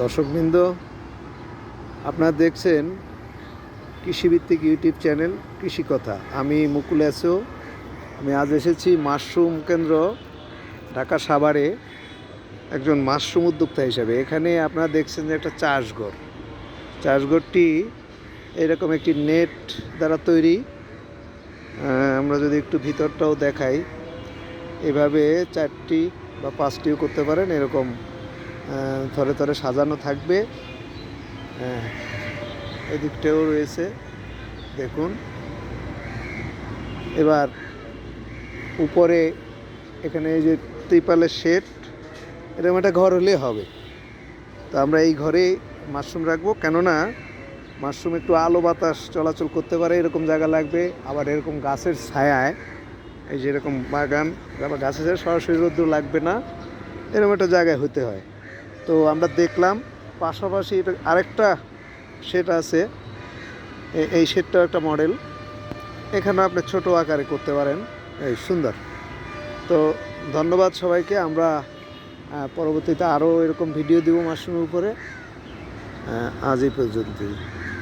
দর্শকবৃন্দ, আপনারা দেখছেন কৃষিভিত্তিক ইউটিউব চ্যানেল কৃষি কথা আমি মুকুল এসো, আমি আজ এসেছি মাশরুম কেন্দ্র, ঢাকা সাভারে একজন মাশরুম উদ্যোক্তা হিসেবে। এখানে আপনারা দেখছেন যে একটা চাষঘর। চাষঘরটি এরকম একটি নেট দ্বারা তৈরি। আমরা যদি একটু ভিতরটাও দেখাই, এভাবে চারটি বা পাঁচটিও করতে পারেন, এরকম থরে থরে সাজানো থাকবে। হ্যাঁ এদিকটাও রয়েছে, দেখুন। এবার উপরে এখানে এই যে ত্রিপালের শেড, এরকম একটা ঘর হলে হবে। তো আমরা এই ঘরে মাশরুম রাখব, কেননা মাশরুম একটু আলো বাতাস চলাচল করতে পারে, এরকম জায়গা লাগবে। আবার এরকম গাছের ছায়ায়, এই যে এরকম বাগান গাছের সরাসরি রোদ্র লাগবে না, এরকম একটা জায়গায় হতে হয়। তো আমরা দেখলাম পাশাপাশি এটা আরেকটা সেট আছে এই সেটটাও একটা মডেল এখানে আপনি ছোট আকারে করতে পারেন। এই সুন্দর। তো ধন্যবাদ সবাইকে। আমরা পরবর্তীতে আরও এরকম ভিডিও দেবো মাশরুমের উপরে। আজ এই পর্যন্তই।